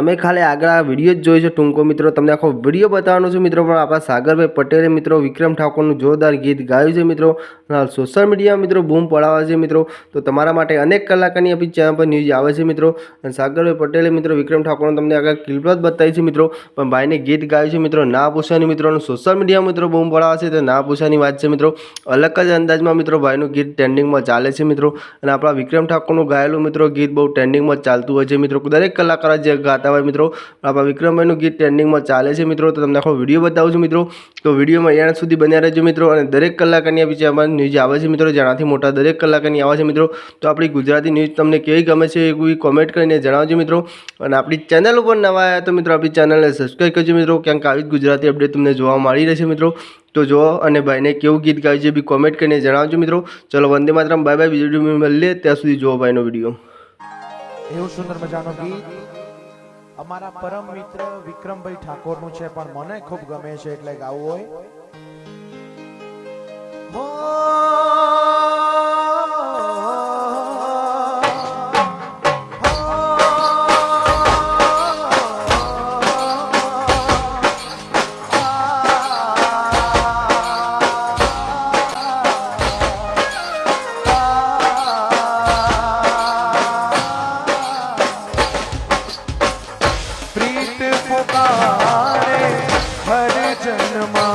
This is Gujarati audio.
તમે ખાલી આગળ આ વીડિયો જ જોઈ છે ટૂંકો મિત્રો. તમને આખો વીડિયો બતાવવાનો છે મિત્રો, પણ આપણા સાગરભાઈ પટેલે મિત્રો, વિક્રમ ઠાકોરનું જોરદાર ગીત ગાયું છે મિત્રો. સોશિયલ મીડિયા મિત્રો બૂમ પડાવે છે મિત્રો. તો તમારા માટે અનેક કલાકારની આપણી ચેનલ પર ન્યૂઝ આવે છે મિત્રો. અને સાગરભાઈ પટેલે મિત્રો, વિક્રમ ઠાકોરને તમને આગળ ક્લિપ જ બતાવી છે મિત્રો. પણ ભાઈને ગીત ગાયું છે મિત્રો, ના પૂછવાની મિત્રોનું સોશિયલ મીડિયા મિત્રો બૂમ પડાવે છે તો ના પૂછવાની વાત છે મિત્રો. અલગ જ અંદાજમાં મિત્રો ભાઈનું ગીત ટ્રેન્ડિંગમાં ચાલે છે મિત્રો. અને આપણા વિક્રમ ઠાકોરનું ગાયેલું મિત્રો ગીત બહુ ટ્રેન્ડિંગમાં ચાલતું હોય છે મિત્રો. દરેક કલાકાર જે ગાતા હોય મિત્રો. આપણા વિક્રમભાઈનું ગીત ટ્રેન્ડિંગમાં ચાલે છે મિત્રો, તો તમને આખો વીડિયો બતાવું છું મિત્રો. તો વિડીયોમાં અહીંયા સુધી બન્યા રહેજો મિત્રો અને દરેક કલાકની આ બીજા ન્યૂઝ આવે છે મિત્રો, જેનાથી મોટા દરેક કલાકની આવે છે મિત્રો. તો આપણી ગુજરાતી ન્યૂઝ તમને કેવી ગમે છે એ કોમેન્ટ કરીને જણાવજો મિત્રો. અને આપણી ચેનલ ઉપર નવા આવ્યા તો મિત્રો આપણી ચેનલને સબસ્ક્રાઈબ કરજો મિત્રો ક્યાંક આવી જ ગુજરાતી અપડેટ તમને જોવા મળી રહેશે મિત્રો. તો જો અને ભાઈને કેવું ગીત ગાયું છે બી કોમેન્ટ કરીને જણાવજો મિત્રો. ચલો વંદે માતરમ બાય બાય બીજો મળીએ. ત્યાં સુધી જુઓ ભાઈનો વીડિયો. એવું સુંદર મજાનો ગીત અમારા પરમ મિત્ર વિક્રમભાઈ ઠાકોરનું છે પણ મને ખૂબ ગમે છે એટલે ગાવું હોય. पुकारे हर जन्मा